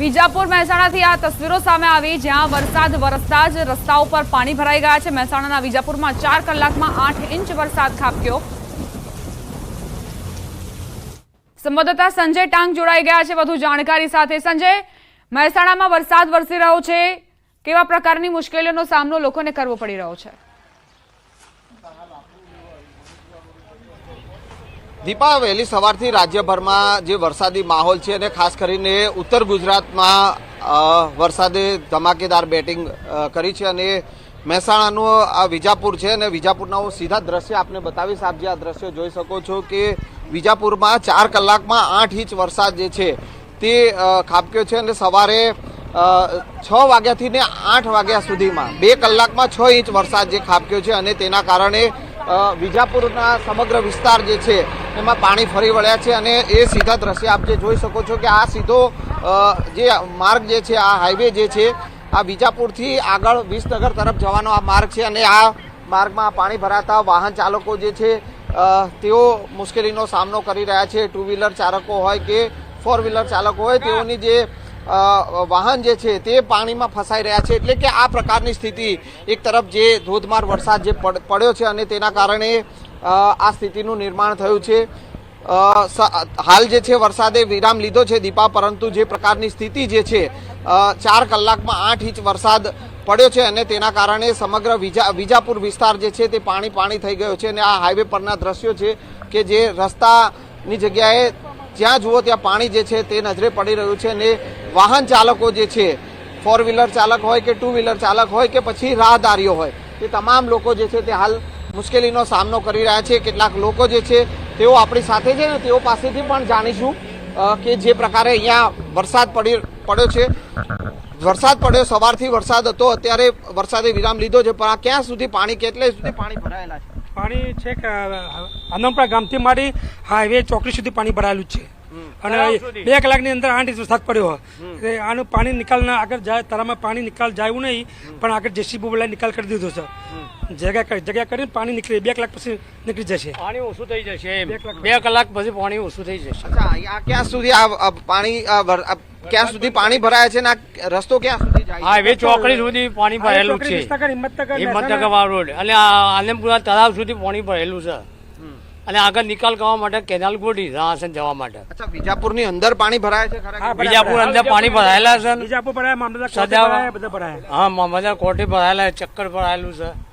વિજાપુર મહેસાણાથી આ તસવીરો સામે આવી, જ્યાં વરસાદ વરસતા જ રસ્તાઓ પર પાણી ભરાઈ ગયા છે. મહેસાણાના વિજાપુરમાં ચાર કલાકમાં આઠ ઇંચ વરસાદ ખાબક્યો. સંવાદદાતા સંજય ટાંગ જોડાઈ ગયા છે વધુ જાણકારી સાથે. સંજય, મહેસાણામાં વરસાદ વરસી રહ્યો છે. કેવા પ્રકારની મુશ્કેલીઓનો સામનો લોકોને કરવો પડી રહ્યો છે? દીપા, વહેલી સવારથી રાજ્યભરમાં જે વરસાદી માહોલ છે અને ખાસ કરીને ઉત્તર ગુજરાતમાં વરસાદે ધમાકેદાર બેટિંગ કરી છે અને મહેસાણાનું આ વિજાપુર છે અને વિજાપુરના હું સીધા દ્રશ્ય આપને બતાવીશ. આપ જે આ દ્રશ્ય જોઈ શકો છો કે વિજાપુરમાં ચાર કલાકમાં આઠ ઇંચ વરસાદ જે છે તે ખાબક્યો છે અને સવારે છ વાગ્યાથી ને આઠ વાગ્યા સુધીમાં બે કલાકમાં છ ઇંચ વરસાદ જે ખાબક્યો છે અને તેના કારણે વિજાપુરના સમગ્ર વિસ્તાર જે છે, એમાં પાણી ફરી વળ્યા છે અને એ સીધા દ્રશ્ય આપ જે જોઈ શકો છો કે આ સીધો જે માર્ગ જે છે, આ હાઈવે જે છે, આ વિજાપુરથી આગળ વિસનગર તરફ જવાનો આ માર્ગ છે અને આ માર્ગમાં પાણી ભરાતા વાહન ચાલકો જે છે તેઓ મુશ્કેલીનો સામનો કરી રહ્યા છે. ટુ વ્હીલર ચાલકો હોય કે ફોર વ્હીલર ચાલકો હોય, તેઓની જે વાહન જે છે તે પાણીમાં ફસાઈ રહ્યા છે એટલે કે આ પ્રકારની સ્થિતિ એક તરફ જે ધોધમાર વરસાદ જે પડ- પડ્યો છે અને તેના કારણે આ સ્થિતિનું નિર્માણ થયું છે. હાલ જે છે વરસાદે વિરામ લીધો છે દીપા, પરંતુ જે પ્રકારની સ્થિતિ જે છે ચાર કલાકમાં આઠ ઇંચ વરસાદ પડ્યો છે અને તેના કારણે સમગ્ર વિજા, વિજાપુર વિસ્તાર જે છે તે પાણી પાણી થઈ ગયો છે અને આ હાઈવે પરના દ્રશ્યો છે કે જે રસ્તાની જગ્યાએ જ્યાં જુઓ ત્યાં પાણી જે છે તે નજરે પડી રહ્યું છે અને વાહન ચાલકો જે છે ફોર વ્હીલર ચાલક હોય કે ટુ વ્હીલર ચાલક હોય કે પછી રાહદારીઓ હોય તે તમામ લોકો જે છે તે હાલ મુશ્કેલીનો સામનો કરી રહ્યા છે. કેટલાક લોકો જે છે તેઓ આપણી સાથે છે ને તેઓ પાસેથી પણ જાણીશું કે જે પ્રકારે અહીંયા વરસાદ પડી, પડ્યો છે. વરસાદ પડ્યો, સવારથી વરસાદ હતો, અત્યારે વરસાદે વિરામ લીધો છે, પણ આ ક્યાં સુધી પાણી, કેટલે સુધી પાણી ભરાયેલા છે? પાણી છે કે અનમપરા ગામથી મારી હાઈવે ચોકડી સુધી પાણી ભરાયેલું છે. અને બે કલાકની અંદર આઠ ઇંચ વરસાદ પડ્યો. એટલે આનું પાણી નિકાલના આગળ જાય તારામાં પાણી નિકાલ જાય નહીં પણ આગળ જેસીબી બોલાવી નિકાલ કરી દીધો છે. જગ્યા જગ્યા કરીને પાણી નીકળી બે કલાક પછી નીકળી જશે. પાણી ઓછું થઈ જશે બે કલાક પછી. પાણી ઓછું થઈ જશે. ક્યાં સુધી આ પાણી ક્યાં સુધી પાણી ભરાય છે ને રસ્તો ક્યાં સુધી જાય હા હવે ચોકડી સુધી પાણી ભરેલું છે. હિંમતનગર હિંમતનગર રોડ. અને આ આનંદપુરા તળાવ સુધી પાણી ભરેલું છે. અને આગળ નિકાલ કરવા માટે કેનાલ ગોડી રાસન જવા માટે. અચ્છા વિજાપુરની અંદર પાણી ભરાય છે બીજાપુર અંદર પાણી ભરાયેલા છે ને? બીજાપુર ભરાય મામલતદાર કોર્ટે બધા ભરાય. હા મામલતદાર કોર્ટે ભરાયેલા છે, ચક્કર ભરાયેલું છે.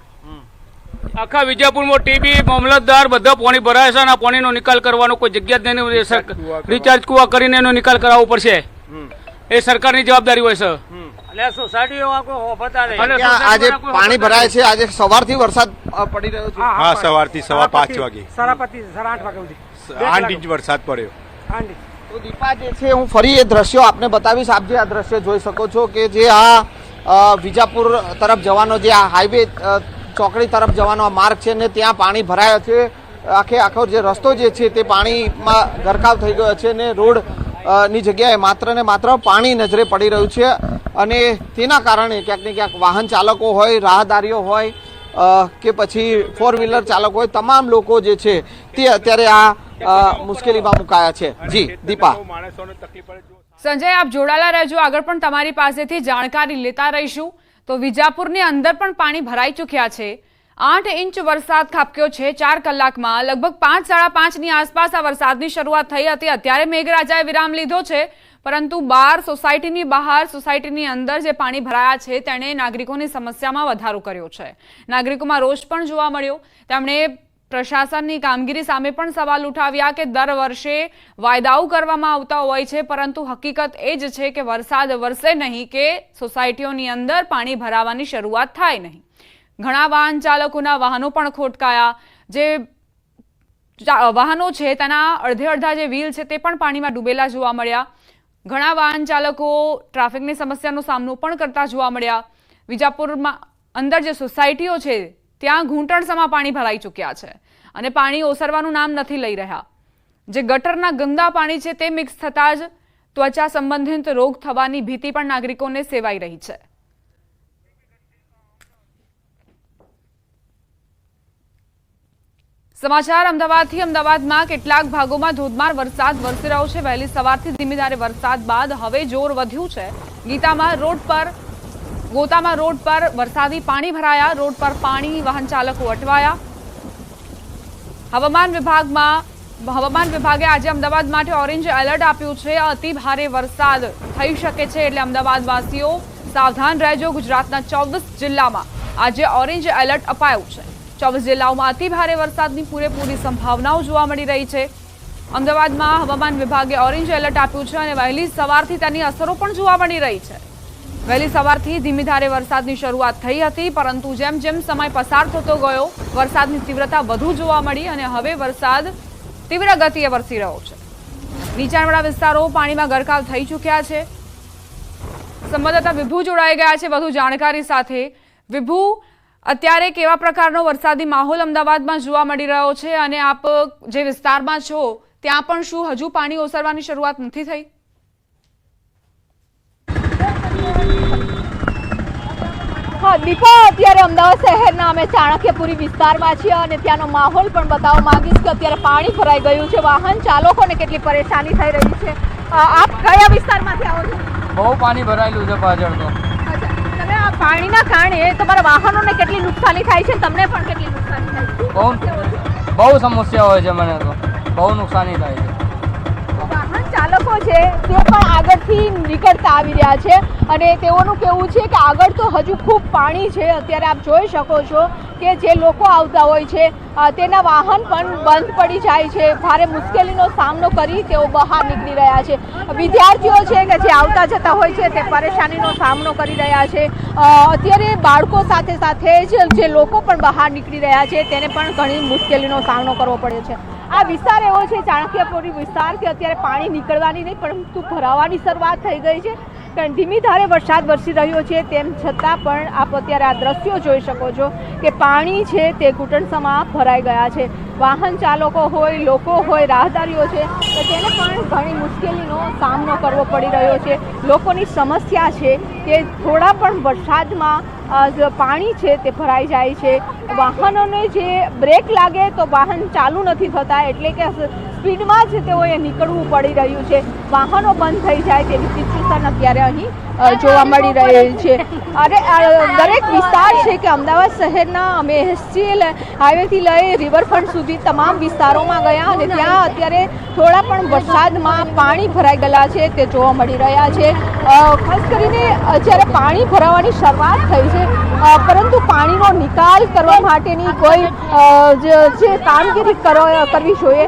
આખા વિજાપુરમાં ટીબી મામલતદાર બધા પાણી ભરાય છે અને આ પાણીનો નિકાલ કરવાનો કોઈ જગ્યા જ નહીં સર- રિચાર્જ કુવા કરીને એનો નિકાલ કરાવવો પડશે. એ સરકારની જવાબદારી હોય છે આજે પાણી ભરાય છે આજે સવારથી વરસાદ પડી રહ્યો છે. હા, સવારથી સવા પાંચ વાગે. આઠ વાગે સુધી. આઠ ઇંચ વરસાદ પડ્યો. આઠ ઇંચ. તો દીપા જે છે હું ફરી એ દ્રશ્યો આપને બતાવીશ. આપ જે આ દ્રશ્ય જોઈ શકો છો કે જે આ વિજાપુર તરફ જવાનો જે આ હાઈવે ચોકડી તરફ જવાનો આ માર્ગ છે ને ત્યાં પાણી ભરાયો છે. આખે આખો જે રસ્તો જે છે તે પાણીમાં ગરકાવ થઈ ગયો છે ને રોડ ની જગ્યાએ માત્ર ને માત્ર પાણી નજરે પડી રહ્યું છે. અને તેના કારણે ક્યાંક ને ક્યાંક વાહન ચાલકો હોય, રાહદારીઓ હોય કે પછી ફોર વ્હીલર ચાલકો હોય, તમામ લોકો જે છે તે અત્યારે આ મુશ્કેલીમાં મુકાયા છે. જી, દીપા. સંજય, આપ જોડાયેલા રહેજો. આગળ પણ તમારી પાસેથી જાણકારી લેતા રહીશું. તો વિજાપુરની અંદર પણ પાણી ભરાઈ ચૂક્યા છે. આઠ ઇંચ વરસાદ ખાબક્યો છે. ચાર કલાકમાં લગભગ પાંચ, સાડા પાંચની આસપાસ આ વરસાદની શરૂઆત થઈ હતી. અત્યારે મેઘરાજાએ વિરામ લીધો છે. પરંતુ બહાર સોસાયટીની બહાર, સોસાયટીની અંદર જે પાણી ભરાયા છે, તેણે નાગરિકોની સમસ્યામાં વધારો કર્યો છે. નાગરિકોમાં રોષ પણ જોવા મળ્યો. તેમણે પ્રશાસનની કામગીરી સામે પણ સવાલ ઉઠાવ્યા કે દર વર્ષે વાયદાઓ કરવામાં આવતા હોય છે, પરંતુ હકીકત એ જ છે કે વરસાદ વરસે નહીં કે સોસાયટીઓની અંદર પાણી ભરાવાની શરૂઆત થાય નહીં. ઘણા વાહન ચાલકોના વાહનો પણ ખોટકાયા. જે વાહનો છે, તેના અડધે અડધા જે વ્હીલ છે, તે પણ પાણીમાં ડૂબેલા જોવા મળ્યા. ઘણા વાહન ચાલકો ટ્રાફિકની સમસ્યાનો સામનો પણ કરતા જોવા મળ્યા. વિજાપુરમાં અંદર જે સોસાયટીઓ છે, ત્યાં ઘૂંટણસમાં પાણી ભરાઈ ચૂક્યા છે અને પાણી ઓસરવાનું નામ નથી લઈ રહ્યા. જે ગટરના ગંદા પાણી છે, તે મિક્સ થતાં જ ત્વચા સંબંધિત રોગ થવાની ભીતિ પણ નાગરિકોને સેવાઈ રહી છે. સમાચાર અમદાવાદથી અમદાવાદમાં કેટલાક ભાગોમાં ધોધમાર વરસાદ વરસી રહ્યો છે. વહેલી સવારથી ધીમી ધારે વરસાદ બાદ હવે જોર વધ્યું છે. ગીતામાં રોડ પર, ગોતામાં રોડ પર વરસાદી પાણી ભરાયા. રોડ પર પાણી, વાહન ચાલકો અટવાયા. હવામાન વિભાગમાં, હવામાન વિભાગે આજે અમદાવાદ માટે ઓરેન્જ એલર્ટ આપ્યું છે. અતિ ભારે વરસાદ થઈ શકે છે એટલે અમદાવાદવાસીઓ સાવધાન રહેજો. ગુજરાતના ચોવીસ જિલ્લામાં આજે ઓરેન્જ એલર્ટ અપાયું છે. ચોવીસ જિલ્લાઓમાં અતિ ભારે વરસાદની પૂરેપૂરી સંભાવનાઓ જોવા મળી રહી છે. અમદાવાદમાં હવામાન વિભાગે ઓરેન્જ એલર્ટ આપ્યું છે અને વહેલી સવારથી તેની અસરો પણ જોવા મળી રહી છે. વહેલી સવારથી ધીમી ધારે વરસાદની શરૂઆત થઈ હતી, પરંતુ જેમ જેમ સમય પસાર થતો ગયો, વરસાદની તીવ્રતા વધુ જોવા મળી અને હવે વરસાદ તીવ્ર ગતિએ વરસી રહ્યો છે. નીચાણવાળા વિસ્તારો પાણીમાં ગરકાવ થઈ ચૂક્યા છે. સંવાદદાતા વિભુ જોડાઈ ગયા છે. વધુ જાણકારી સાથે વિભુ અત્યારે કેવા પ્રકારનો વરસાદી માહોલ અમદાવાદમાં જોવા મળી રહ્યો છે અને આપ જે વિસ્તારમાં છો ત્યાં પણ શું હજુ પાણી ઓસરવાની શરૂઆત નથી થઈ? હા દીપા અત્યારે અમદાવાદ શહેરના અમે ચાણક્યપુરી વિસ્તારમાં છીએ અને ત્યાંનો માહોલ પણ બતાવવા માંગીશ કે અત્યારે પાણી ભરાઈ ગયું છે. વાહન ચાલકોને કેટલી પરેશાની થઈ રહી છે. આપ કયા વિસ્તારમાંથી આવો છો? બહુ પાણી ભરાયેલું છે પાછળ તો. આ પાણીના કારણે તમારા વાહનોને કેટલી નુકસાની થાય છે તમને પણ કેટલી નુકસાની થાય છે? બહુ સમસ્યા હોય છે મને તો. બહુ નુકસાની થાય છે. વાહન ચાલકો છે તે પણ આગળથી નીકળતા આવી રહ્યા છે અને તેઓનું કહેવું છે કે આગળ તો હજુ ખૂબ પાણી છે અત્યારે આપ જોઈ શકો છો કે જે લોકો આવતા હોય છે તેના વાહન પણ બંધ પડી જાય છે. ભારે મુશ્કેલીનો સામનો કરી તેઓ બહાર નીકળી રહ્યા છે. વિદ્યાર્થીઓ છે કે જે આવતા જતા હોય છે, તે પરેશાનીનો સામનો કરી રહ્યા છે. અત્યારે બાળકો સાથે સાથે જ જે લોકો પણ બહાર નીકળી રહ્યા છે, તેને પણ ઘણી મુશ્કેલીનો સામનો કરવો પડ્યો છે. આ વિસ્તાર એવો છે, ચાણક્યપુરી વિસ્તાર કે અત્યારે પાણી નીકળવાની નહીં, પરંતુ ભરાવાની શરૂઆત થઈ ગઈ છે. કારણ ધીમી ધારે વરસાદ વરસી રહ્યો છે, તેમ છતાં પણ આપ અત્યારે આ દ્રશ્યો જોઈ શકો છો કે પાણી છે તે ઘૂંટણસમાં ભરાઈ ગયા છે. વાહન ચાલકો હોય, લોકો હોય, રાહદારીઓ છે, તો તેને પણ ઘણી મુશ્કેલીનો સામનો કરવો પડી રહ્યો છે. લોકોની સમસ્યા છે કે થોડા પણ વરસાદમાં પાણી છે તે ભરાઈ જાય છે. વાહનોને જે બ્રેક લાગે તો વાહન ચાલુ નથી થતા, એટલે કે સ્પીડમાં જ તેઓએ નીકળવું પડી રહ્યું છે. વાહનો બંધ થઈ જાય તેવી સિચ્યુએશન અત્યારે અહીં જોવા મળી રહેલ છે. અને દરેક વિસ્તાર છે કે અમદાવાદ શહેરના, અમે એસજીએલ હાઈવેથી લઈ રિવરફ્રન્ટ સુધી તમામ વિસ્તારોમાં ગયા અને ત્યાં અત્યારે થોડા પણ વરસાદમાં પાણી ભરાઈ ગયેલા છે તે જોવા મળી રહ્યા છે. ખાસ કરીને જ્યારે પાણી ભરાવાની શરૂઆત થઈ છે પરંતુ પાણીનો નિકાલ કરવા માટેની કોઈ જે કામગીરી કરો- કરવી જોઈએ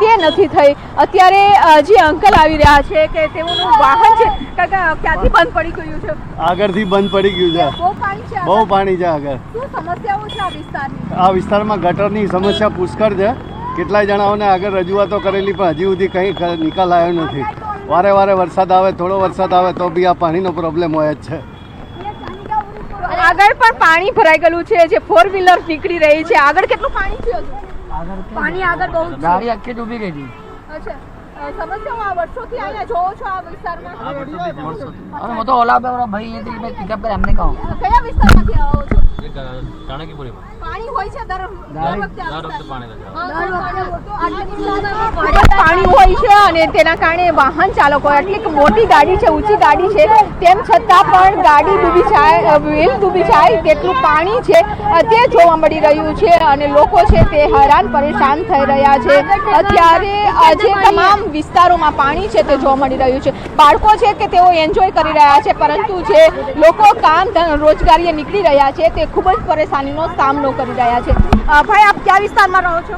તે નથી થઈ. અત્યારે જે અંકલ આવી રહ્યા છે કે તેઓનું વાહન છે ક્યાંથી બંધ પડી ગયું છે? આગળથી બંધ પડી ગયું છે. બહુ પાણી છે બહુ આગળ? પાણી છે આગળ. શું સમસ્યાઓ છે આ વિસ્તારની? આ વિસ્તારમાં ગટરની સમસ્યા પુષ્કળ છે. કેટલાય જણાઓને આગળ રજૂઆતો કરેલી પણ હજી સુધી કંઈ નિકાલ આવ્યો નથી. વારે વારે વરસાદ આવે થોડો વરસાદ આવે તો બી આ પાણીનો પ્રોબ્લેમ હોય જ છે. આગળ પણ પાણી ભરાઈ ગયેલું છે જે ફોર વ્હીલર નીકળી રહી છે. આગળ કેટલું પાણી છે પાણી આગળ બહુ છે. ગાડી આખી ડૂબી ગઈ હતી અચ્છા. સમસ્યાઓ આ વર્ષોથી અહીંયા જોવો છો આ વિસ્તારમાં? અને હું તો ઓલા ભાઈ પિકઅપ કરી એમને કહું. કયા વિસ્તારમાંથી આવો છો? પાણી હોય છે દર દર વખતે આ વિસ્તારમાં? ખૂબ જ પાણી હોય છે અને તેના કારણે વાહન ચાલકો એટલી મોટી ગાડી છે ઊંચી ગાડી છે. તેમ છતાં પણ ગાડી ડૂબી જાય વ્હીલ ડૂબી જાય તેટલું પાણી છે. તે જોવા મળી રહ્યું છે અને લોકો છે તે હેરાન પરેશાન થઈ રહ્યા છે. અત્યારે આજે તમામ વિસ્તારોમાં પાણી છે તે જોવા મળી રહ્યું છે. બાળકો છે કે તેઓ એન્જોય કરી રહ્યા છે પરંતુ જે લોકો કામ રોજગારીએ નીકળી રહ્યા છે તે ખૂબ જ પરેશાનીનો સામનો કરી રહ્યા છે. ભાઈ આપ કયા વિસ્તારમાં રહો છો?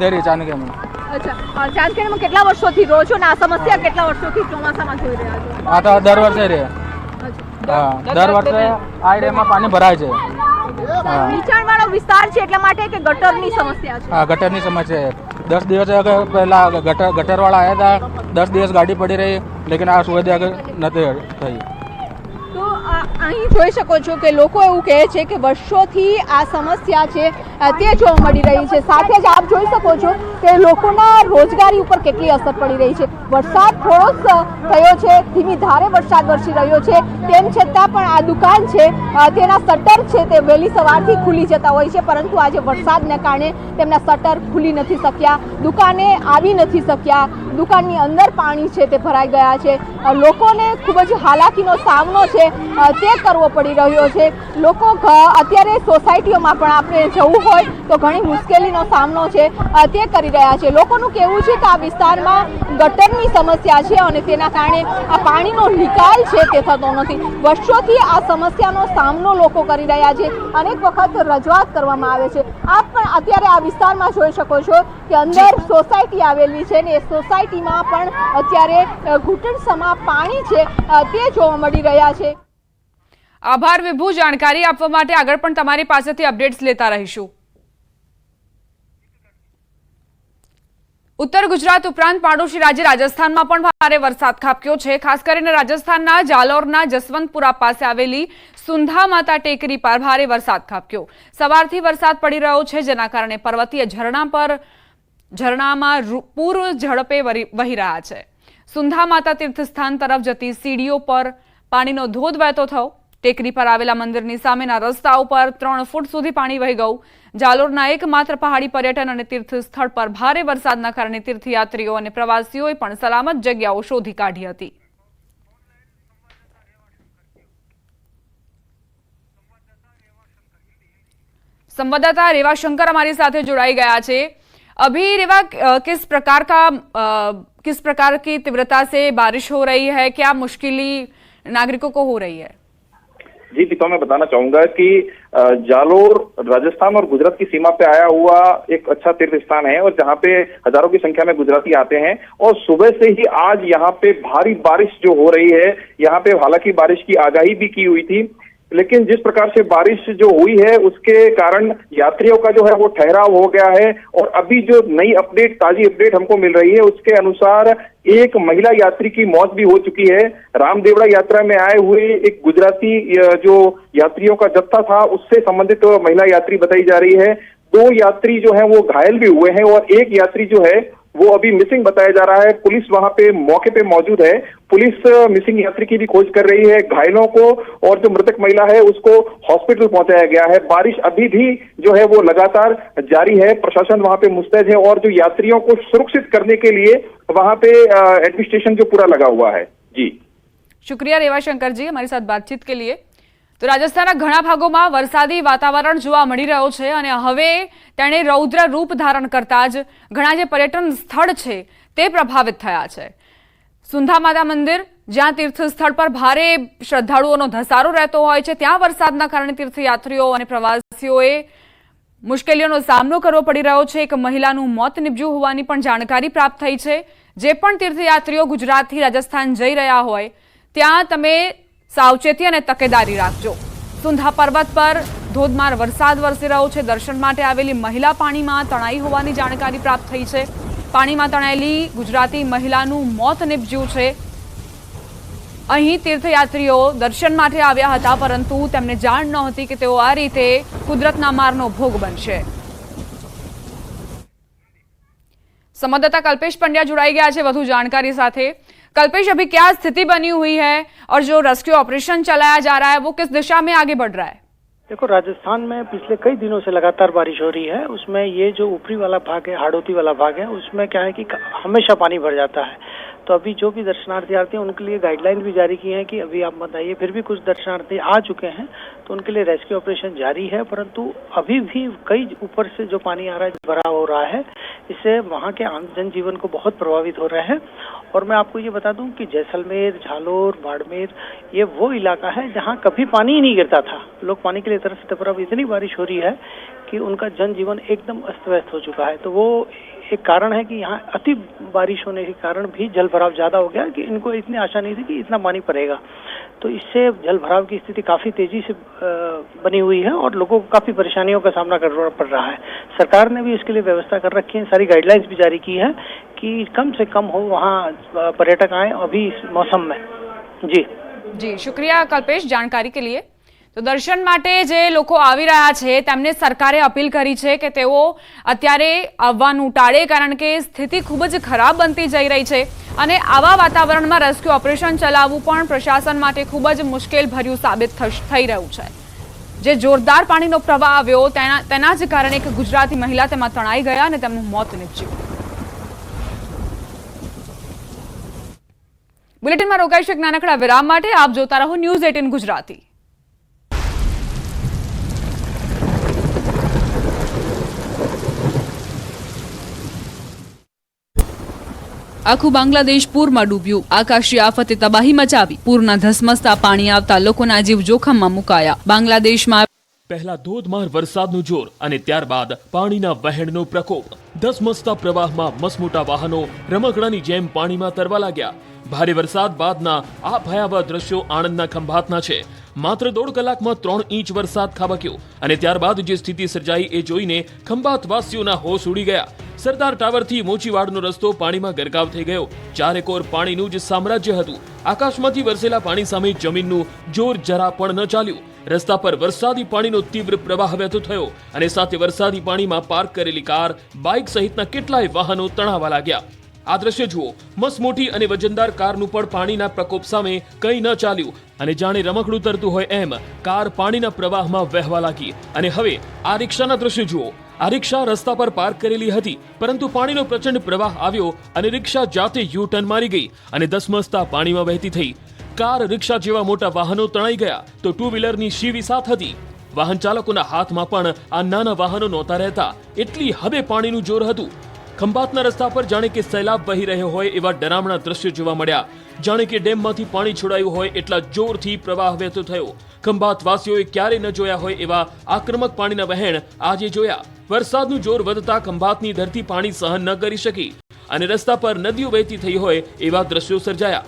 દરિયો ચાંદખેડામાં અચ્છા. ચાંદખેડામાં કેટલા વર્ષોથી રહો છો અને આ સમસ્યા કેટલા વર્ષોથી ચોમાસામાં જોઈ રહ્યા છો? આ તો દર વર્ષે રહે. હા દર વર્ષે આ ડેમમાં પાણી ભરાય છે. નીચાણવાળો વિસ્તાર છે એટલા માટે કે ગટરની સમસ્યા છે? હા ગટરની સમસ્યા છે. દસ દિવસ પહેલા ગટર ગટરવાળા આવ્યા હતા દસ દિવસ ગાડી પડી રહી લેકિન આ સુવિધા નથી થઈ. અહીં જોઈ શકો છો કે લોકો એવું કહે છે કે વર્ષોથી આ સમસ્યા છે તે જોવા મળી રહી છે. સાથે જ આપ જોઈ શકો છો કે લોકોના રોજગારી ઉપર કેટલી અસર પડી રહી છે. વરસાદ થોડો થયો છે, ધીમી ધારે વરસાદ વરસી રહ્યો છે. તેમ છતાં પણ આ દુકાન છે તેના શટર છે તે વહેલી સવારથી ખુલી જતા હોય છે, પરંતુ આજે વરસાદને કારણે તેમના શટર ખુલી નથી શક્યા, દુકાને આવી નથી શક્યા, દુકાનની અંદર પાણી છે તે ભરાઈ ગયા છે. લોકોને ખૂબ જ હાલાકીનો સામનો છે તે કરવો પડી રહ્યો છે. લોકો અત્યારે સોસાયટીઓમાં પણ આપણે જવું હોય તો ઘણી મુશ્કેલીનો સામનો છે તે કરી રહ્યા છે. લોકોનું કહેવું છે કે આ વિસ્તારમાં ગટરની સમસ્યા છે અને તેના કારણે આ પાણીનો નિકાલ છે તે થતો નથી. વર્ષોથી આ સમસ્યાનો સામનો લોકો કરી રહ્યા છે. અનેક વખત રજૂઆત કરવામાં આવે છે. આપ પણ અત્યારે આ વિસ્તારમાં જોઈ શકો છો કે અંદર સોસાયટી આવેલી છે ને એ સોસાયટીમાં પણ અત્યારે ઘૂંટણ સમા પાણી છે તે જોવા મળી રહ્યા છે. આભાર વિભુ, જાણકારી આપવા માટે આગળ પણ તમારી પાસેથી અપડેટ્સ લેતા રહીશું. ઉત્તર ગુજરાત ઉપરાંત પાડોશી રાજ્ય રાજસ્થાનમાં પણ ભારે વરસાદ ખાબક્યો છે. ખાસ કરીને રાજસ્થાનના જાલોરના જસવંતપુરા પાસે આવેલી સુંધા માતા ટેકરી પર ભારે વરસાદ ખાબક્યો. સવારથી વરસાદ પડી રહ્યો છે, જેના કારણે પર્વતીય ઝરણા પર, ઝરણામાં પૂર ઝડપે વહી રહ્યા છે. સુંધા માતા તીર્થસ્થાન તરફ જતી સીડીઓ પર પાણીનો ધોધ વહેતો થયો. ટેકરી પર આવેલા મંદિરની સામેના રસ્તા ઉપર ત્રણ ફૂટ સુધી પાણી વહી ગયું જાલોરના એકમાત્ર પહાડી પર્યટન અને તીર્થ સ્થળ પર ભારે વરસાદના કારણે તીર્થયાત્રીઓ અને પ્રવાસીઓએ પણ સલામત જગ્યાઓ શોધી કાઢી હતી संवाददाता रेवा शंकर हमारे साथ जुड़ाई गया છે अभी रेवा अ, किस प्रकार का अ, किस प्रकार की तीव्रता से बारिश हो रही है क्या मुश्किली नागरिकों को हो रही है जी, दीपा, मैं बताना चाहूँगा कि जालोर, राजस्थान और गुजरात की सीमा पे आया हुआ एक अच्छा तीर्थ स्थान है और जहाँ पे हज़ारों की संख्या में गुजराती आते हैं। और सुबह से ही आज यहाँ पे भारी बारिश जो हो रही है, यहाँ पे हालाँकि बारिश की आगाही भी की हुई थी लेकिन जिस प्रकार से बारिश जो हुई है, उसके कारण यात्रियों का जो है वो ठहराव हो गया है और अभी जो नई अपडेट, ताजी अपडेट हमको मिल रही है, उसके अनुसार एक महिला यात्री की मौत भी हो चुकी है। रामदेवड़ा यात्रा में आए हुए एक गुजराती जो यात्रियों का जत्था था, उससे संबंधित तो महिला यात्री बताई जा रही है। दो यात्री जो है, वो घायल भी हुए हैं और एक यात्री जो है, वो अभी मिसिंग बताया जा रहा है। पुलिस वहाँ पे मौके पे मौजूद है पुलिस अ, मिसिंग यात्री की भी खोज कर रही है घायलों को और जो मृतक महिला है उसको हॉस्पिटल पहुंचाया गया है बारिश अभी भी जो है वो लगातार जारी है प्रशासन वहां पे मुस्तैद है और जो यात्रियों को सुरक्षित करने के लिए वहां पे एडमिनिस्ट्रेशन जो पूरा लगा हुआ है जी શુક્રિયા રેવાશંકરજી અમારી સાથે બાતચીત કે લીએ તો રાજસ્થાનના ઘણા ભાગોમાં વરસાદી વાતાવરણ જોવા મળી રહ્યો છે અને હવે તેણે રૌદ્ર રૂપ ધારણ કરતા જ ઘણા જે પર્યટન સ્થળ છે તે પ્રભાવિત થયા છે સુંધા માતા મંદિર, જ્યાં તીર્થસ્થળ પર ભારે શ્રદ્ધાળુઓનો ધસારો રહેતો હોય છે, ત્યાં વરસાદના કારણે તીર્થયાત્રીઓ અને પ્રવાસીઓએ મુશ્કેલીઓનો સામનો કરવો પડી રહ્યો છે. એક મહિલાનું મોત નીપજ્યું હોવાની પણ જાણકારી પ્રાપ્ત થઈ છે. જે પણ તીર્થયાત્રીઓ ગુજરાતથી રાજસ્થાન જઈ રહ્યા હોય, ત્યાં તમે સાવચેતી અને તકેદારી રાખજો. સુંધા પર્વત પર ધોધમાર વરસાદ વરસી રહ્યો છે. દર્શન માટે આવેલી મહિલા પાણીમાં તણાઈ હોવાની જાણકારી પ્રાપ્ત થઈ છે. પાણીમાં તણાયેલી ગુજરાતી મહિલાનું મોત નીપજ્યું છે અહીં તીર્થયાત્રીઓ દર્શન માટે આવ્યા હતા પરંતુ તેમને જાણ નહોતી કે તેઓ આ રીતે કુદરતના મારનો ભોગ બનશે संवाददाता कल्पेश पंड्या जुड़ाई गया है વધુ जानकारी સાથે कल्पेश अभी क्या स्थिति बनी हुई है और जो रेस्क्यू ऑपरेशन चलाया जा रहा है वो किस दिशा में आगे बढ़ रहा है देखो, राजस्थान में पिछले कई दिनों से लगातार बारिश हो रही है। उसमें ये जो ऊपरी वाला भाग है, हाड़ोती वाला भाग है, उसमें क्या है कि हमेशा पानी भर जाता है। तो अभी जो भी दर्शनार्थी आते हैं, उनके लिए गाइडलाइन भी जारी की है कि अभी आप बताइए, फिर भी कुछ दर्शनार्थी आ चुके हैं तो उनके लिए रेस्क्यू ऑपरेशन जारी है, परंतु अभी भी कई ऊपर से जो पानी आ रहा है, भरा हो रहा है इससे वहाँ के आम जनजीवन को बहुत प्रभावित हो रहा है। और मैं आपको ये बता दूँ कि जैसलमेर, झालोर, बाड़मेर, ये वो इलाका है जहाँ कभी पानी ही नहीं गिरता था। लोग पानी के लिए तरफ़ अब इतनी बारिश हो रही है कि उनका जनजीवन एकदम अस्त व्यस्त हो चुका है। तो वो एक कारण है कि यहाँ अति बारिश होने के कारण भी जल भराव ज़्यादा हो गया कि इनको इतनी आशा नहीं थी कि इतना पानी पड़ेगा। तो इससे जल भराव की स्थिति काफ़ी तेज़ी से बनी हुई है और लोगों को काफ़ी परेशानियों का सामना करना पड़ रहा है। सरकार ने भी इसके लिए व्यवस्था कर रखी है, सारी गाइडलाइंस भी जारी की है कि कम से कम हो वहाँ पर्यटक आए अभी इस मौसम में। जी। जी, शुक्रिया कल्पेश, जानकारी के लिए। તો દર્શન માટે જે લોકો આવી રહ્યા છે, તેમને સરકારે અપીલ કરી છે કે તેઓ અત્યારે આવવાનું ટાળે, કારણ કે સ્થિતિ ખૂબ જ ખરાબ બનતી જઈ રહી છે. અને આવા વાતાવરણમાં રેસ્ક્યુ ઓપરેશન ચલાવવું પણ પ્રશાસન માટે ખૂબ જ મુશ્કેલ ભર્યું સાબિત થઈ રહ્યું છે. જે જોરદાર પાણીનો પ્રવાહ આવ્યો, તેના તેના જ કારણે એક ગુજરાતી મહિલા તેમાં તણાઈ ગયા અને તેમનું મોત નીપજ્યું. બુલેટિનમાં રોકાઈશું એક નાનકડા વિરામ માટે. આપ જોતા રહો ન્યૂઝ એટીન ગુજરાતી. આખું બાંગ્લાદેશ પૂરમાં ડૂબ્યું. આકાશી આફતે તબાહી મચાવી. પૂરના ધસમસતા પાણી આવતા લોકોના જીવ જોખમમાં મુકાયા. બાંગ્લાદેશમાં પહેલા ધોધમાર વરસાદનું જોર અને ત્યારબાદ પાણીના વહેણનો પ્રકોપ. ધસમસતા પ્રવાહમાં મસમોટા વાહનો રમકડાની જેમ પાણીમાં તરવા લાગ્યા. ભારે વરસાદ બાદના આ ભયાવહ દ્રશ્યો આણંદના ખંભાતના છે. માત્ર દોઢ કલાકમાં ત્રણ ઇંચ વરસાદ ખાબક્યો અને ત્યારબાદ જે સ્થિતિ સર્જાઈ એ જોઈને ખંભાતવાસીઓના હોશ ઉડી ગયા. સરદાર ટાવરથી મોચીવાડનો રસ્તો પાણીમાં ગરકાવ થઈ ગયો. ચારેકોર પાણીનું જ સામ્રાજ્ય હતું. આકાશમાંથી વરસેલા પાણી સામે જમીનનું જોર જરા પણ ન ચાલ્યું. રસ્તા પર વરસાદી પાણીનો તીવ્ર પ્રવાહ વહેતો થયો અને સાથે વરસાદી પાણીમાં પાર્ક કરેલી કાર, બાઇક સહિતના કેટલાય વાહનો તણાવા લાગ્યા. આ દ્રશ્ય જુઓ. મસમોટી અને વજનદાર કારનું પણ પાણીના પ્રકોપ સામે કંઈ ન ચાલ્યું. અને જાણે રમકડું તરતું હોય એમ, કાર પાણીના પ્રવાહમાં વહેવા લાગી. અને હવે, આ રિક્ષાના દ્રશ્ય જુઓ. આ રિક્ષા રસ્તા પર પાર્ક કરેલી હતી, પરંતુ પાણીનો પ્રચંડ પ્રવાહ આવ્યો અને રિક્ષા જાતે યુ ટર્ન મારી ગઈ અને ધસમસતા પાણીમાં વહેતી થઈ. કાર રિક્ષા જેવા મોટા વાહનો તણાઈ ગયા, તો ટુ વ્હીલરની શીવી સાથ હતી. વાહન ચાલકોના હાથમાં પણ આ નાના વાહનો નહોતા રહેતા. એટલી હદે પાણીનું જોર હતું. ખંભાતના રસ્તા પર જાણે કે સૈલાબ વહી રહ્યો હોય એવા ડરામણા દ્રશ્યો જોવા મળ્યા. જાણે કે ડેમમાંથી પાણી છોડાયું હોય એટલા જોરથી પ્રવાહ વહેતો થયો. ખંભાતવાસીઓએ ક્યારે ન જોયા હોય એવા આક્રમક પાણીના વહેણ આજે જોયા. વરસાદનું જોર વધતા ખંભાતની ધરતી પાણી સહન ન કરી શકી. અને રસ્તા પર નદીઓ વહેતી થઈ હોય એવા દ્રશ્યો સર્જાયા.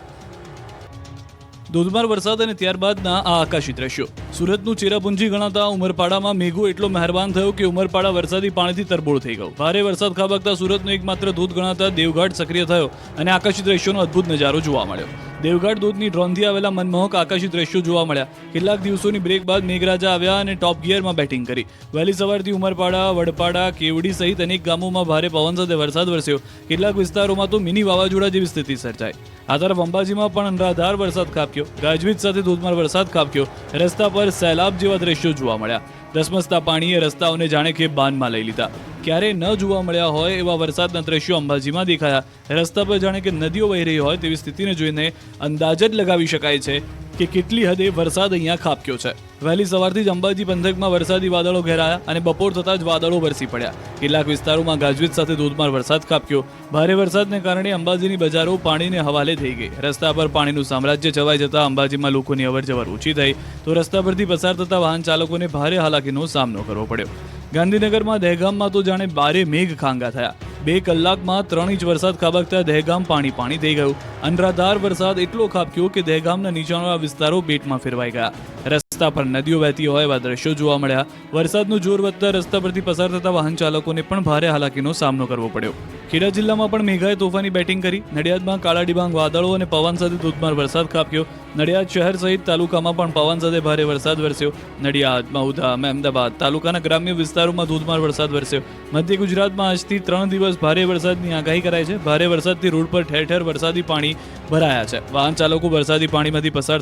ધોધમાર વરસાદ અને ત્યારબાદના આ આકાશી દ્રશ્યો. સુરતનું ચેરાપુંજી ગણાતા ઉમરપાડામાં મેઘો એટલો મહેરબાન થયો કે ઉમરપાડા વરસાદી પાણીથી તરબોળ થઈ ગયો. ભારે વરસાદ ખાબકતા સુરતનો એકમાત્ર ધોધ ગણાતા દેવઘાટ સક્રિય થયો અને આકાશી દ્રશ્યોનો અદ્ભુત નજારો જોવા મળ્યો. દેવઘાટ ધોધની ડ્રોનથી આવેલા મનમોહક આકાશી દ્રશ્યો જોવા મળ્યા. કેટલાક દિવસોની બ્રેક બાદ મેઘરાજા આવ્યા અને ટોપ ગિયરમાં બેટિંગ કરી. વહેલી સવારથી ઉમરપાડા, વડપાડા, કેવડી સહિત અનેક ગામોમાં ભારે પવન સાથે વરસાદ વરસ્યો. કેટલાક વિસ્તારોમાં તો મિની વાવાઝોડા જેવી સ્થિતિ સર્જાઈ. આ તરફ અંબાજીમાં પણ અનરાધાર વરસાદ ખાબક્યો. ગાજવીજ સાથે ધોધમાર વરસાદ ખાબક્યો. રસ્તા પર સૈલાબ જેવા દ્રશ્યો જોવા મળ્યા. ધસમસતા પાણીએ રસ્તાઓને જાણે કે બાનમાં લઈ લીધા. ક્યારે ન જોવા મળ્યા હોય એવા વરસાદના દ્રશ્યો અંબાજીમાં દેખાયા. રસ્તા પર જાણે કે નદીઓ વહી રહી હોય તેવી સ્થિતિને જોઈને અંદાજ જ લગાવી શકાય છે કે કેટલી હદે વરસાદ અહીંયા ખાબક્યો છે. વહેલી સવારથી જ અંબાજી પંથકમાં વરસાદી વાદળો ઘેરાયા અને બપોર થતાં જ વાદળો વરસી પડ્યા. કેટલાક વિસ્તારોમાં ગાજવીજ સાથે ધોધમાર વરસાદ ખાબક્યો. ભારે વરસાદને કારણે અંબાજીની બજારો પાણીને હવાલે થઈ ગઈ. રસ્તા પર પાણીનું સામ્રાજ્ય છવાઈ જતા અંબાજીમાં લોકોની અવરજવર ઓછી થઈ, તો રસ્તા પરથી પસાર થતા વાહન ચાલકોને ભારે હાલાકીનો સામનો કરવો પડ્યો. ગાંધીનગરમાં દહેગામમાં તો જાણે બારે મેઘ ખાંગા થયા. બે કલાકમાં ત્રણ ઇંચ વરસાદ ખાબકતા દહેગામ પાણી પાણી થઈ ગયું. અનરાધાર વરસાદ એટલો ખાબક્યો કે દહેગામના નીચાણવાળા વિસ્તારો બેટમાં ફેરવાઈ ગયા. રસ્તા પર નદીઓ વહેતી હોય એવા દ્રશ્યો જોવા મળ્યા. વરસાદનું જોર વધતા રસ્તા પરથી પસાર થતા વાહન ચાલકોને પણ ભારે હાલાકીનો સામનો કરવો પડ્યો. ખેડા જિલ્લામાં પણ મેઘાએ તોફાની બેટિંગ કરી. નડિયાદમાં કાળા ડિબાંગ વાદળો અને પવન સાથે ધોધમાર વરસાદ ખાબક્યો નડિયાદ શહેર સહિત તાલુકામાં પણ પવન સાથે ભારે વરસાદ વરસ્યો. નડિયાદ, મહુધા, અમદાવાદ તાલુકાના ગ્રામ્ય વિસ્તારોમાં ધોધમાર વરસાદ વરસ્યો. મધ્ય ગુજરાતમાં આજથી ત્રણ દિવસ ભારે વરસાદની આગાહી કરાઈ છે. ભારે વરસાદથી રોડ પર ઠેર ઠેર વરસાદી પાણી ભરાયા છે. વાહન ચાલકો વરસાદી પાણીમાંથી પસાર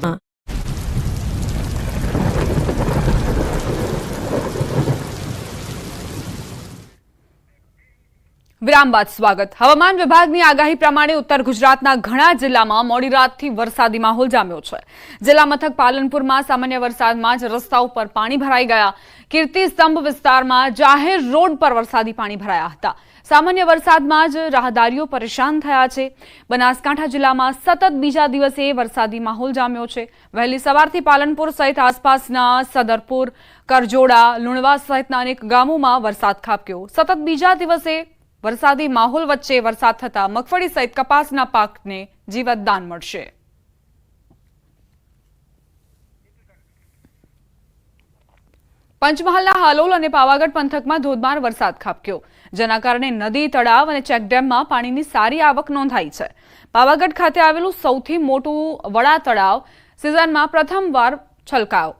વિરામ બાદ સ્વાગત. હવામાન વિભાગની આગાહી પ્રમાણે ઉત્તર ગુજરાતના ઘણા જિલ્લામાં મોડી રાતથી વરસાદી માહોલ જામ્યો છે. જિલ્લા મથક પાલનપુરમાં સામાન્ય વરસાદમાં જ રસ્તા ઉપર પાણી ભરાઈ ગયા. કીર્તિ સ્તંભ વિસ્તારમાં જાહેર રોડ પર વરસાદી પાણી ભરાયા હતા. સામાન્ય વરસાદમાં જ રાહદારીઓ પરેશાન થયા છે. બનાસકાંઠા જિલ્લામાં સતત બીજા દિવસે વરસાદી માહોલ જામ્યો છે. વહેલી સવારથી પાલનપુર સહિત આસપાસના સદરપુર, કરજોડા, લુણવા સહિતના અનેક ગામોમાં વરસાદ ખાબક્યો. સતત બીજા દિવસે વરસાદી માહોલ વચ્ચે વરસાદ થતા મગફળી સહિત કપાસના પાકને જીવતદાન મળશે. પંચમહાલના હાલોલ અને પાવાગઢ પંથકમાં ધોધમાર વરસાદ ખાબક્યો, જેના કારણે નદી, તળાવ અને ચેકડેમમાં પાણીની સારી આવક નોંધાઈ છે. પાવાગઢ ખાતે આવેલું સૌથી મોટું વડા તળાવ સિઝનમાં પ્રથમવાર છલકાયો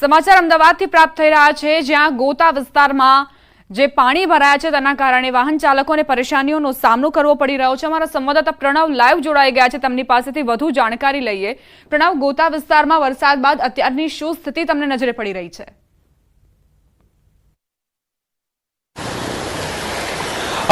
સમાચાર અમદાવાદથી પ્રાપ્ત થઈ રહ્યા છે, જ્યાં ગોતા વિસ્તારમાં જે પાણી ભરાયા છે, તેના કારણે વાહન ચાલકોને પરેશાનીઓનો સામનો કરવો પડી રહ્યો છે. અમારા સંવાદદાતા પ્રણવ લાઈવ જોડાઈ ગયા છે. તેમની પાસેથી વધુ જાણકારી લઈએ. પ્રણવ, ગોતા વિસ્તારમાં વરસાદ બાદ અત્યારની શું સ્થિતિ તમને નજરે પડી રહી છે?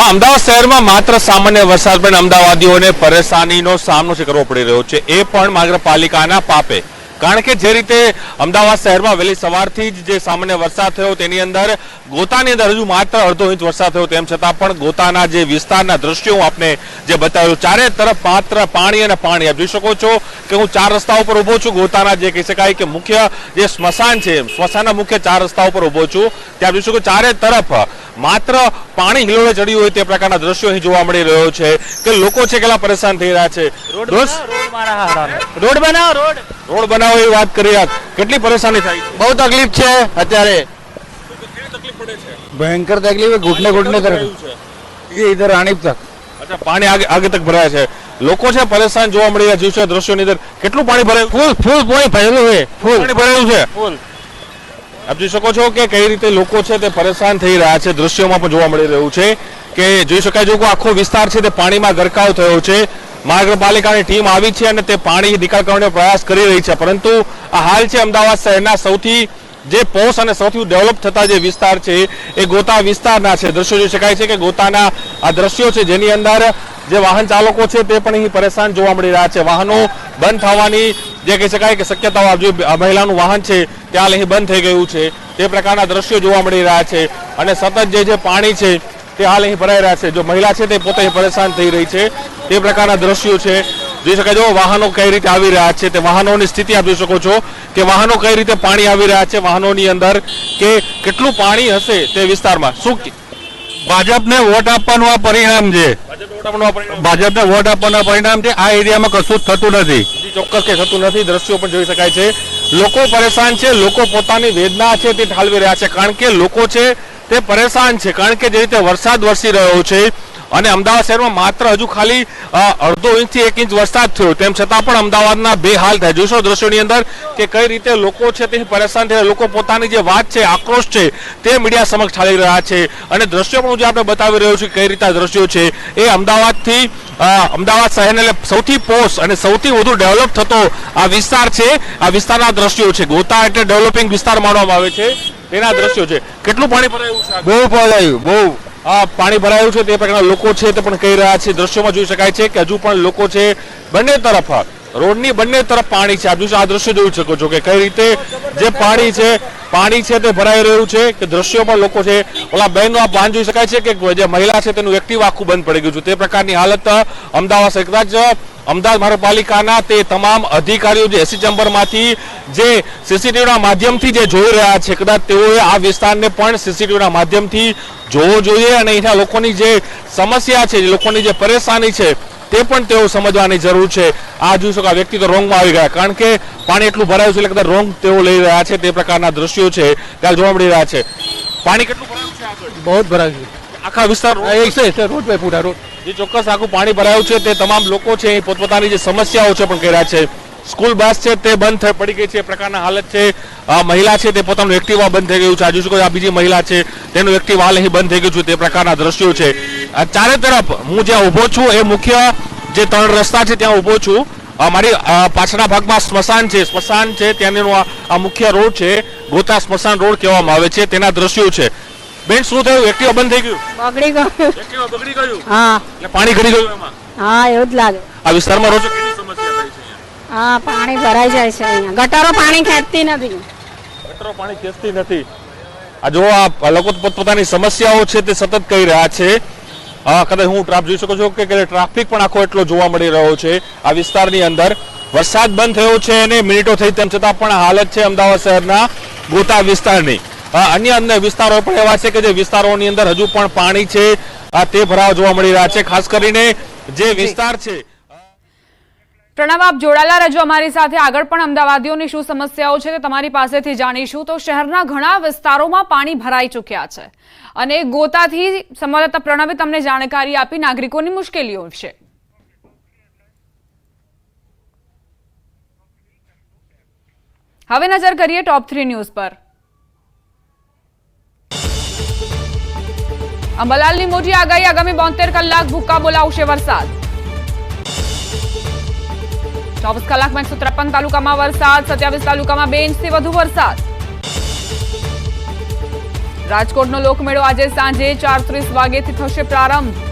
અમદાવાદ શહેરમાં માત્ર સામાન્ય વરસાદ, પણ અમદાવાદીઓને પરેશાનીનો સામનો કરવો પડી રહ્યો છે. એ પણ માત્ર પાલિકાના પાપે. કારણ કે જે રીતે અમદાવાદ શહેરમાં વહેલી સવારથી જ જે સામાન્ય વરસાદ થયો તેની અંદર ગોતાની અંદર હજુ માત્ર અડધો ઇંચ વરસાદ થયો તેમ છતાં પણ ગોતાના જે વિસ્તારના દ્રશ્યો હું આપને જે બતાવ્યું ચારે તરફ માત્ર પાણી અને પાણી. આપ જોઈ શકો છો કે હું ચાર રસ્તા ઉપર ઊભો છું ગોતાના જે કહી શકાય કે મુખ્ય જે સ્મશાન છે સ્મશાનના મુખ્ય ચાર રસ્તા ઉપર ઊભો છું ત્યાં જોઈ શકો ચારે તરફ માત્ર પાણી હિલોળે ચડ્યું હોય તે પ્રકારના દ્રશ્યો અહીં જોવા મળી રહ્યો છે કે લોકો છે કેટલા પરેશાન થઈ રહ્યા છે દોસ્ત, રોડ બનાવો રોડ રોડ બનાવો એવી વાત કરી રહ્યા કેટલી પરેશાની થાય છે બહુ તકલીફ છે અત્યારે भयंकर तकलीफ है घुटने घुटने तक ये इधर रानी तक પાણી આગે આગે તક ભરાય છે. લોકો છે પરેશાન જોવા મળી રહ્યા જીવશે દ્રશ્યોની અંદર. કેટલું પાણી ભરે ફૂલ ફૂલ પાણી ભરેલું છે ફૂલ. પાણી ભરેલું છે? ફૂલ. આપ જોઈ શકો છો કે કઈ રીતે લોકો છે તે પરેશાન થઈ રહ્યા છે દ્રશ્યોમાં પણ જોવા મળી રહ્યું છે કે જોઈ શકાય જો આખો વિસ્તાર છે તે પાણીમાં ગરકાવ થયો છે. મહાનગરપાલિકાની ટીમ આવી છે અને તે પાણી નિકાલ કરવાનો પ્રયાસ કરી રહી છે. પરંતુ આ હાલ છે અમદાવાદ શહેરના સૌથી જે પોસ અને સૌથી ડેવલપ થતા જે વિસ્તાર છે, એ ગોતા વિસ્તારના છે. દ્રશ્યો જોઈ શકાય છે કે ગોતાના આ દ્રશ્યો છે, જેની અંદર જે વાહન ચાલકો છે, તે પણ અહીં પરેશાન જોવા મળી રહ્યા છે. વાહનો બંધ થવાની જે કહી શકાય કે શક્યતાઓ જે મહિલાનું વાહન છે, તે હાલ અહીં બંધ થઈ ગયું છે. તે પ્રકારના દ્રશ્યો જોવા મળી રહ્યા છે અને સતત જે જે પાણી છે, તે હાલ અહીં ભરાઈ રહ્યા છે. જો મહિલા છે, તે પોતે પરેશાન થઈ રહી છે. તે પ્રકારના દ્રશ્યો છે. જોઈ શકાય જો વાહનો કઈ રીતે આવી રહ્યા છે તે વાહનોની સ્થિતિ આપ જોઈ શકો છો કે વાહનો કઈ રીતે પાણી આવી રહ્યા છે વાહનોની અંદર કે કેટલું પાણી હશે તે વિસ્તારમાં. શું ભાજપને વોટ આપવાનું આ પરિણામ છે. ભાજપને વોટ આપવાના પરિણામ? છે આ એરિયામાં કશું જ થતું નથી. ચોક્કસ કે થતું નથી દ્રશ્યો પણ જોઈ શકાય છે. લોકો પરેશાન છે લોકો પોતાની વેદના છે તે ઠાલવી રહ્યા છે કારણ કે લોકો છે તે પરેશાન છે કારણ કે જે રીતે વરસાદ વરસી રહ્યો છે અને અમદાવાદ શહેરમાં માત્ર હજુ ખાલી અડધો ઇંચથી એક ઇંચ વરસાદ થયો. તેમ છતાં પણ અમદાવાદના બે હાલ થાય. જોશો દ્રશ્યોની અંદર કે કઈ રીતે લોકો છે તે પરેશાન થયા લોકો પોતાની જે વાત છે, આક્રોશ છે, તે મીડિયા સમક્ષ ઠાલી રહ્યા છે. અને દ્રશ્યો પણ જે આપણે બતાવી રહ્યો છું, કઈ રીતે દ્રશ્યો છે, એ અમદાવાદથી અમદાવાદ શહેરને સૌથી પોસ્ટ અને સૌથી વધુ ડેવલપ થતો આ વિસ્તાર છે. આ વિસ્તારના દ્રશ્યો છે. ગોતા એટલે ડેવલપિંગ વિસ્તાર માનવામાં આવે છે. તેના દ્રશ્યો છે. કેટલું પાણી ભરાયું બહુ ભરાયું, બહુ. પાણી ભરાયું છે તે પ્રકારના લોકો છે તે પણ કહી રહ્યા છે. દ્રશ્યોમાં જોઈ શકાય છે કે હજુ પણ લોકો છે બંને તરફ રોડની બંને તરફ પાણી છે. આપ જોઈ શકો- આ દ્રશ્ય જોઈ શકો છો કે કઈ રીતે જે પાણી છે પાણી છે તે ભરાઈ રહ્યું છે કે દ્રશ્યો પણ લોકો છે, ઓલા બહેનનું આ ભાન જોઈ શકાય છે કે જે મહિલા છે તેનું એક્ટિવ આખું બંધ પડી ગયું છે. તે પ્રકારની હાલત અમદાવાદ સરકાર જ અમદાવાદ મહાનગરપાલિકાના તે તમામ અધિકારીઓ જે એસી ચેમ્બરમાંથી જે સીસીટીવીના માધ્યમથી જે જોઈ રહ્યા છે, કદાચ તેઓએ આ વિસ્તારને પણ સીસીટીવીના માધ્યમથી જોવો જોઈએ અને અહીંના લોકોની જે સમસ્યા છે લોકોની જે પરેશાની છે તે પણ તેઓ સમજવાની જરૂર છે. આ જોઈ શકો આ વ્યક્તિ તો રોંગમાં આવી ગયા. કારણ કે પાણી એટલું ભરાયું છે એટલે કદાચ રોંગ તેઓ લઈ રહ્યા છે. તે પ્રકારના દ્રશ્યો છે. ત્યારે જોવા મળી રહ્યા છે. પાણી કેટલું ભરાયું છે આગળ? બહુ ભરાયું છે. આખા વિસ્તાર રોડ બાય પૂરા રોડ. જે ચોક્કસ આખું પાણી ભરાયું છે તે તમામ લોકો છે એ પોતપોતાની જે સમસ્યાઓ છે પણ કહી રહ્યા છે. સ્કૂલ બસ છે તે બંધ થઈ પડી ગઈ છે. એ પ્રકારના હાલત છે. મહિલા છે તે પોતાનું એક્ટિવા બંધ થઈ ગયું છે. આજુ શકો આ બીજી મહિલા છે તેનું એક્ટિવા હાલ અહીં બંધ થઈ ગયું છે. તે પ્રકારના દ્રશ્યો છે. આ ચારે તરફ હું જ્યાં ઊભો છું એ મુખ્ય જે ત્રણ રસ્તા છે ત્યાં ઊભો છું. મારી પાછળના ભાગમાં સ્મશાન છે. સ્મશાન છે ત્યાંનો આ આ મુખ્ય રોડ છે. ગોતા સ્મશાન રોડ કહેવામાં આવે છે. તેના દ્રશ્યો છે. બેન શું થયું? એક્ટિવા બંધ થઈ ગયું? બગડી ગયું. એક્ટિવા બગડી ગયું? હા. એટલે પાણી ઘડી ગયું એમાં? હા એવું જ લાગે. આ વિસ્તારમાં રોજ કેટલી સમસ્યા થાય છે હા, પાણી ભરાઈ જાય છે અહીંયા. ગટરો પાણી ખેંચતી નથી. ગટરો પાણી ખેંચતી નથી. આ જો આ લોકો પોતપોતાની સમસ્યાઓ છે તે સતત કહી રહ્યા છે. હા, કદાચ હું ટ્રાફ જોઈ શકો છો કે ટ્રાફિક પણ આખો એટલો જોવા મળી રહ્યો છે. આ વિસ્તારની અંદર વરસાદ બંધ થયો છે અને મિનિટો થઈ તેમ છતાં પણ હાલત છે અમદાવાદ શહેરના ગોતા વિસ્તારની. અન્ય અન્ય વિસ્તારો પણ એવા છે કે જે વિસ્તારોની અંદર હજુ પણ પાણી છે. તે ભરાવ જોવા મળી રહ્યા છે. ખાસ કરીને જે વિસ્તાર છે પ્રણવ, આપ જોડાયેલા રહેજો અમારી સાથે. આગળ પણ અમદાવાદીઓની શું સમસ્યાઓ છે તે તમારી પાસેથી જાણીશું. તો શહેરના ઘણા વિસ્તારોમાં પાણી ભરાઈ ચૂક્યા છે. અને ગોતાથી સંવાદદાતા પ્રણવે તમને જાણકારી આપી નાગરિકોની મુશ્કેલીઓ વિશે. હવે નજર કરીએ ટોપ થ્રી ન્યૂઝ પર. અંબાલાલની મોટી આગાહી, આગામી બોતેર કલાક ભૂક્કા બોલાવશે વરસાદ. ચોવીસ કલાકમાં એકસો ત્રેપન તાલુકામાં વરસાદ, સત્યાવીસ તાલુકામાં બે ઇંચથી વધુ વરસાદ. રાજકોટનો લોકમેળો આજે સાંજે ચાર ત્રીસ વાગ્યેથી થશે પ્રારંભ.